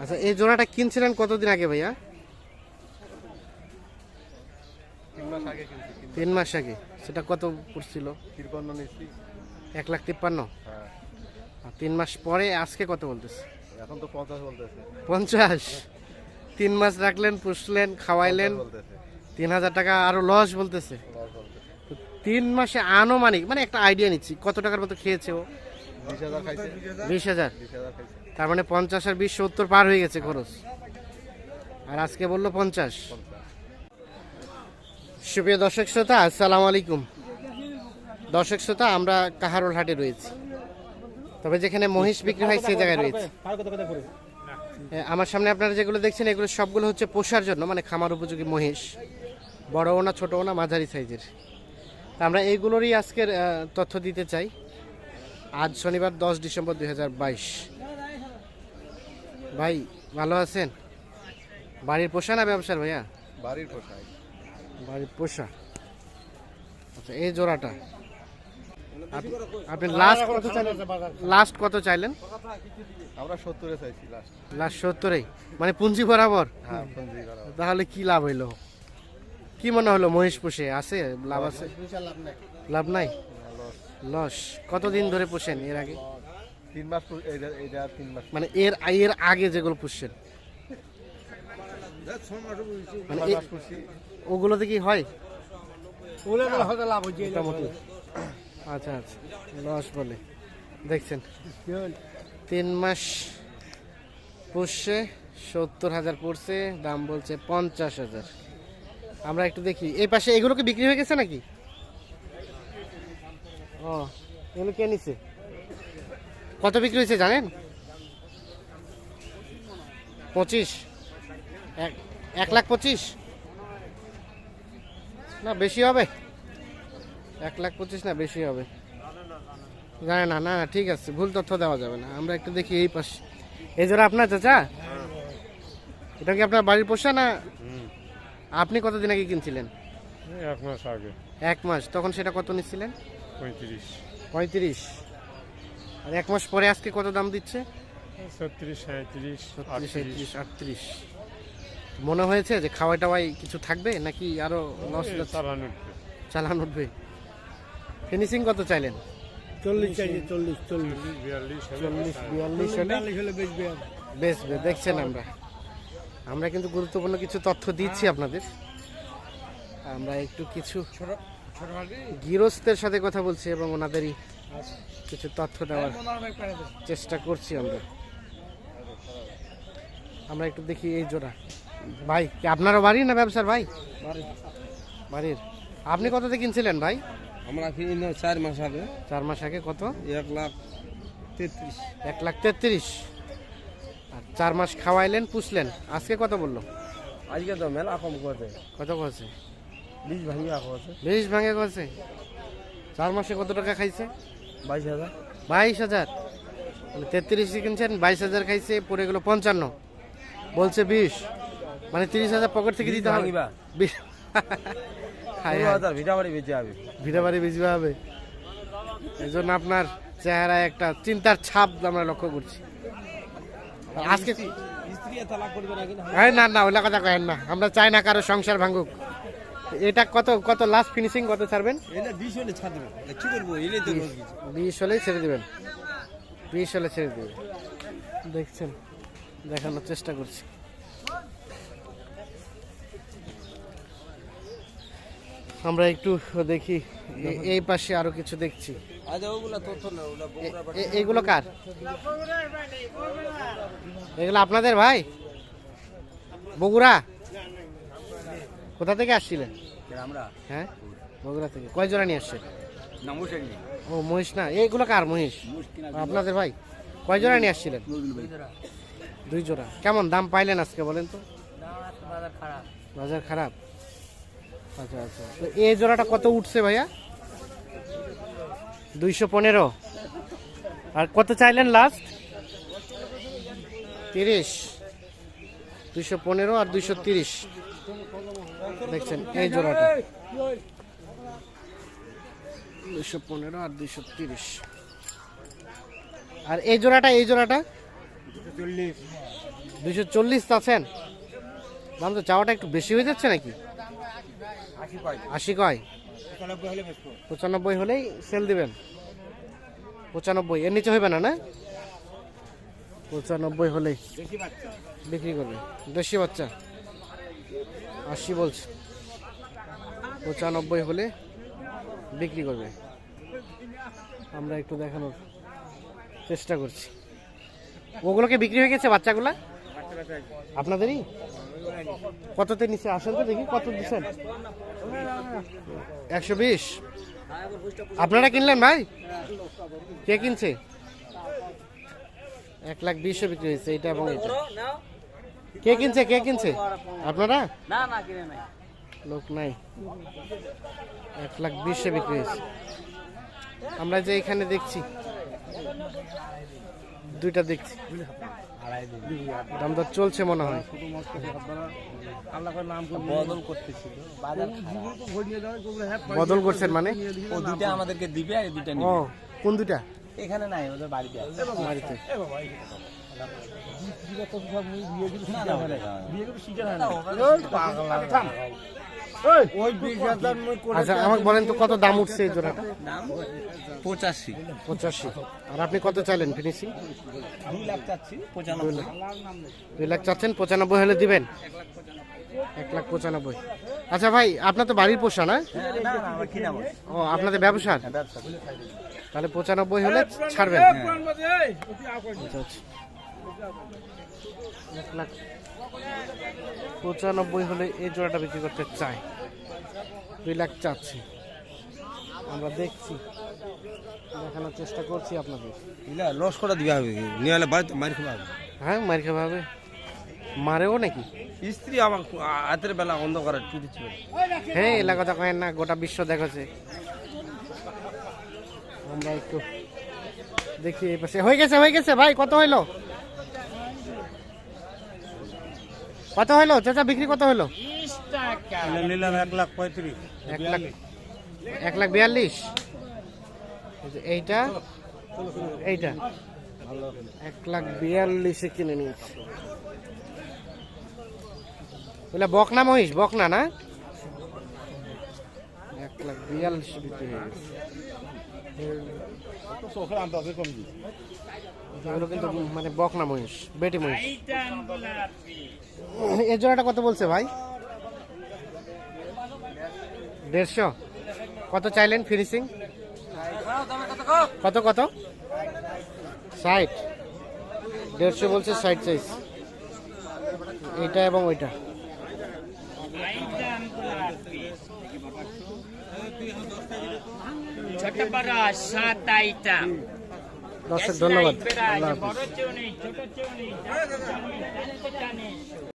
আচ্ছা এই জোড়াটা কিনছিলেন কতদিন আগে ভাইয়া? তিন মাস আগে সেটা কত পড়ছিল? এক লাখ তিপ্পান্ন? হ্যাঁ। আর তিন মাস পরে আজকে কত বলতেছে? এখন তো পঞ্চাশ বলতেছে। পঞ্চাশ? তিন মাস রাখলেন পুষলেন খাওয়াইলেন। তিন হাজার টাকা আরও লস বলতেছে। তিন মাসে আনুমানিক মানে একটা আইডিয়া নিচ্ছি কত টাকার মতো খেয়েছে ও? বিশ হাজার বিশ হাজার। তার মানে পঞ্চাশ আর বিশ সত্তর পার হয়ে গেছে খরচ। আর আজকে বলল পঞ্চাশ। সুপ্রিয় দর্শক শ্রোতা, আসসালামু আলাইকুম। দর্শক শ্রোতা, আমরা কাহারোল হাটে রয়েছি। তবে যেখানে মহিষ বিক্রি হয় সেই জায়গায় রয়েছে। আমার সামনে আপনারা যেগুলো দেখছেন, এগুলো সবগুলো হচ্ছে পোষার জন্য মানে খামার উপযোগী মহিষ। বড়ও না ছোটও না, মাঝারি সাইজের। তা আমরা এইগুলোরই আজকের তথ্য দিতে চাই। আজ শনিবার দশ ডিসেম্বর দুই হাজার বাইশ। ভাই ভালো আছেন? বাড়ির পোষা না ব্যবসার ভাইয়া? বাড়ির পোশাক বাড়ির পোষা। আচ্ছা এই জোড়াটা। আপ- আপনি লাস্ট কত চাইলেন? লাস্ট কত চাইলেন? আমরা সত্তরে চাইছি লাস্ট লাস্ট সত্তরেই? মানে পুঞ্জি বরাবর? হ্যাঁ পঞ্জি তাহলে কি লাভ হইল? কি মনে হলো মহিষ পুষে? আছে? লাভ আছে? লাভ নাই। লস কতদিন ধরে পুষেন এর আগে? তিন মাস এইটা তিন মাস মানে এর এর আগে যেগুলো পুষছেন? মানে ওগুলোতে কি হয়? লাভ হচ্ছে মোটামুটি। আচ্ছা আচ্ছা। লস বলে। দেখছেন? তিন মাস পুষছে সত্তর হাজার পড়ছে দাম বলছে পঞ্চাশ হাজার। আমরা একটু দেখি। এই পাশে এগুলো কি বিক্রি হয়ে গেছে নাকি? ও এগুলো কে নিছে? কত বিক্রি হয়েছে জানেন? পঁচিশ। এক লাখ পঁচিশ? না বেশি হবে? এক লাখ পঁচিশ না বেশি হবে। জানে না না না, ঠিক আছে ভুল তথ্য দেওয়া যাবে না। আমরা একটু দেখি এই পাশে। এই জোড়া আপনার চাচা? এটা কি আপনার বাড়ির পোষা না আপনি কতদিন আগে কিনছিলেন? এক মাস আগে। এক মাস তখন সেটা কত নিচ্ছিলেন? পঁয়ত্রিশ। পঁয়ত্রিশ। আর এক মাস পরে আজকে কত দাম দিচ্ছে? ছত্রিশ সাঁত্রিশ ছত্রিশ আটত্রিশ। সাঁত্রিশ আটত্রিশ মনে হয়েছে যে খাওয়াই টাওয়াই কিছু থাকবে নাকি আরও লস চালানো চালান উঠবে। ফিনিশিং কত চাইলেন? চল্লিশ চাইছে চল্লিশ চল্লিশ। বিয়াল্লিশ হলে চল্লিশ বিয়াল্লিশ হলে? বেচবে বেচবে দেখছেন আমরা। আমরা কিন্তু গুরুত্বপূর্ণ কিছু তথ্য দিচ্ছি আপনাদের। আমরা একটু কিছু গৃহস্থের সাথে কথা বলছি এবং ওনাদেরই কিছু তথ্য দেওয়ার চেষ্টা করছি আমরা। আমরা একটু দেখি এই জোড়া। ভাই কি আপনারও বাড়ি না ব্যবসার ভাই? বাড়ির। আপনি কত কততে কিনছিলেন ভাই? আমরা কিনে চার মাস আগে। চার মাস আগে কত? এক লাখ তেত্রিশ। এক লাখ তেত্রিশ। আর চার মাস খাওয়াইলেন পুষলেন। আজকে কত বলল? আজকে তো মেলা কম করছে কত করছে? বিশ ভাঙিয়া করছে। বিশ ভাঙে করছে? চার মাসে কত টাকা খাইছে? বাইশ হাজার। বাইশ হাজার? মানে তেত্রিশ কিনছেন বাইশ হাজার খাইছে পড়ে গেল পঞ্চান্ন। বলছে বিশ। মানে তিরিশ হাজার পকেট থেকে দিতে হবে। ভাঙিবা। বিশ হায় পনেরো হায় হাজার ভিটা বাড়ি বেঁচে হবে। এই জন্য আপনার চেহারায় একটা চিন্তার ছাপ আমরা লক্ষ্য করছি। আজকে না না ওলা কথা কয়েন না। আমরা চাই না কারও সংসার ভাঙুক। এটা কত কত লাস্ট ফিনিশিং কত ছাড়বেন? এটা বিশ হলেই ছেড়ে দেবেন। বিশ হলে ছেড়ে দেবেন। দেখছেন দেখানোর চেষ্টা করছি। আমরা একটু দেখি এই পাশে আরও কিছু দেখছি। এ- এগুলো কার? এগুলো আপনাদের ভাই? বগুড়া? কোথা থেকে আসছিলেন? আমরা হ্যাঁ? বগুড়া থেকে। কয় জোড়া নিয়ে আসছেন? ও মহিষ না। এইগুলো কার মহিষ? আপনাদের ভাই? কয় জোড়া নিয়ে আসছিলেন? দুই জোড়া। কেমন দাম পাইলেন আজকে বলেন তো? বাজার খারাপ। আচ্ছা আচ্ছা। তো এই জোড়াটা কত উঠছে ভাইয়া? দুইশো পনেরো। আর কত চাইলেন লাস্ট তিরিশ। দুইশো পনেরো আর দুইশো তিরিশ। দেখছেন এই জোড়াটা। দুশো পনেরো আর দুইশো তিরিশ। আর এই জোড়াটা এই জোড়াটা? দুশো চল্লিশ। আছেন দাম তো চাওয়াটা একটু বেশি হয়ে যাচ্ছে নাকি? আশি কয়? পঁচানব্বই হলেই সেল দিবেন। পঁচানব্বই এর নিচে হইবে না না? পঁচানব্বই হলেই বিক্রি করবে। দেশি বাচ্চা। আশি বলছে। পঁচানব্বই হলে বিক্রি করবে। আমরা একটু দেখানোর চেষ্টা করছি। ওগুলোকে বিক্রি হয়ে গেছে বাচ্চাগুলা? আপনাদেরই? কততে নিচে আসেন তো দেখি, কত দিচ্ছেন? একশো বিশ। আপনারা কিনলেন ভাই? কে কিনছে? এক লাখ বিশও বিক্রি হয়েছে, এটা এবং এটা। কে কিনছে কে কিনছে? আপনারা? না না কিনে নাই। লোক নাই। এক লাখ বিশে বিক্রি হয়েছে। আমরা যে এখানে দেখছি দুইটা দেখছি। দাম দর চলছে মনে হয়। বদল করছেন মানে? ও দুইটা আমাদেরকে দিবে আর দুইটা ও কোন দুইটা? এখানে নাই ওদের বাড়িতে বাড়িতে। আচ্ছা আমাকে বলেন তো কত দাম উঠছে এই জোড়াটা? দাম পঁচাশি। পঁচাশি। আর আপনি কত চাইলেন ফিনিশিং দুই লাখ চাচ্ছেন পঁচানব্বই হলে দিবেন? এক লাখ পঁচানব্বই। আচ্ছা ভাই আপনার তো বাড়ির পোষা না? হ্যাঁ, ও আপনাদের ব্যবসা। তাহলে পঁচানব্বই হলে ছাড়বেন। আচ্ছা, আচ্ছা। এক লাখ পঁচানব্বই হলে এই জোড়াটা বিক্রি করতে চাই। দুই লাখ চাচ্ছি। আমরা দেখছি। দেখানোর চেষ্টা করছি আপনাদের। লস করে দিবা হবে নিয়ে হলে বাড়িতে মার খাওয়া হ্যাঁ মার খাওয়া হবে মারেও নাকি? স্ত্রী আমার হাতের বেলা অন্ধকারে হ্যাঁ এলাকাটা কয়েন না গোটা বিশ্ব দেখাচ্ছে আমরা একটু দেখি এই পাশে। হয়ে গেছে হয়ে গেছে ভাই কত হইল? কত হলো চাচা বিক্রি কত হইল? নিলাম এক লাখ পঁয়ত্রিশ এক লাখ এক লাখ বিয়াল্লিশ। এইটা এইটা। এক লাখ বিয়াল্লিশে কিনে নিয়েছি। বলে বকনা মহিষ বকনা না? এক লাখ বিয়াল্লিশ বিক্রি হয়ে গেছে। এগুলো কিন্তু মানে বকনা মহিষ বেটি মহিষ। এই জোড়াটা কত বলছে ভাই? দেড়শো। কত চাইলেন ফিনিশিং কত কত? ষাট। দেড়শো বলছে ষাট চাইস এইটা এবং ওইটা। ছোট বড় সাত আইটেম দর্শক ধন্যবাদ আল্লাহ হাফিজ